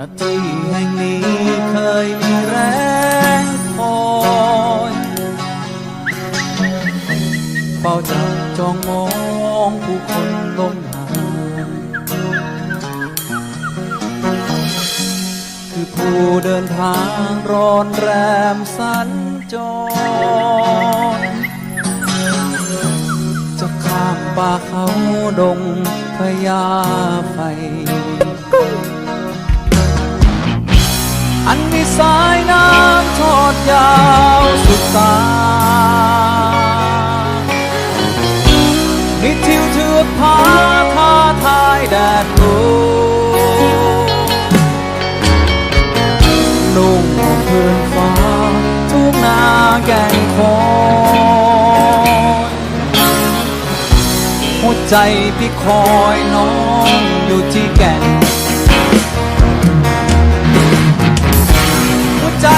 นาทีแห่งนี้เคยมีแรงคอยเฝ้าจับจองมองผู้คนล้มหายคือผู้เดินทางร้อนแรมสัญจรจะข้ามป่าเขาดงพญาไฟ ตามีทิวเทือกผาท้าทายแดดลมนุ่งพื้นฟ้า ทุกนาแก่งคอยหัวใจพี่คอยน้องอยู่ที่แก่นหัวใจ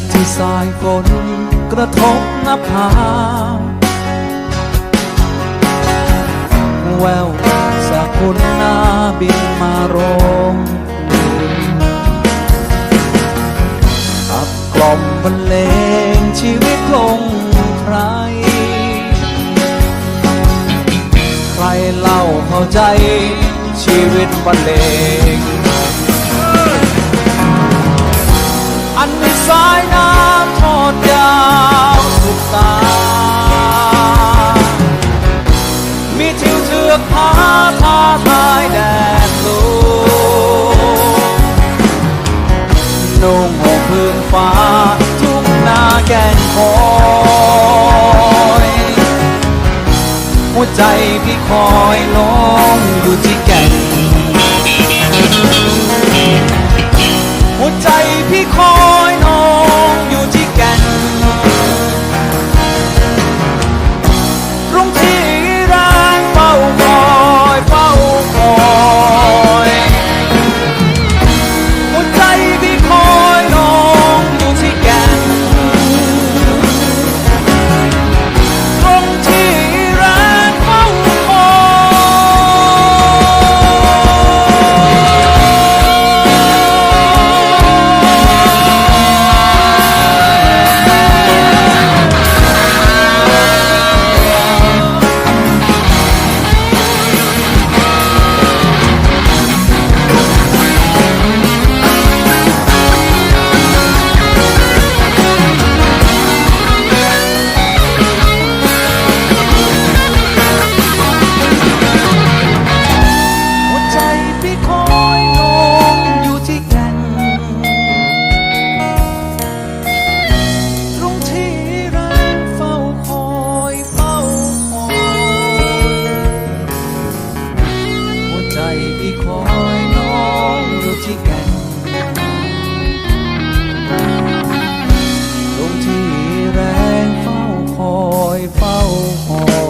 นาทีสายฝนกระทบหน้าผาแววสากุลนาบินมาโรงขับกล่อมบรรเลงชีวิตลงใคร ใครเล่าเข้าใจชีวิตบรรเลง ทิวเทือกผาท้าทายแดดลมนุ่งห่มพื้นฟ้า ทุ่งนาแก่นคอยหัวใจพี่คอยลองอยู่ที่ องอยู่ที่แก่นตรงที่แรงเฝ้าคอยเฝ้าคอย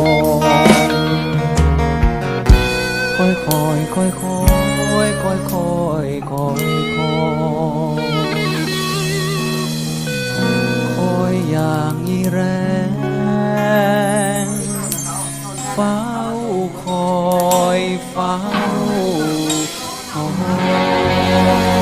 ค่อยคอยค่อยคอยค่อยคอยคอยคอยคอยอย่างอีแรงเฝ้าคอยเฝ้า Bye.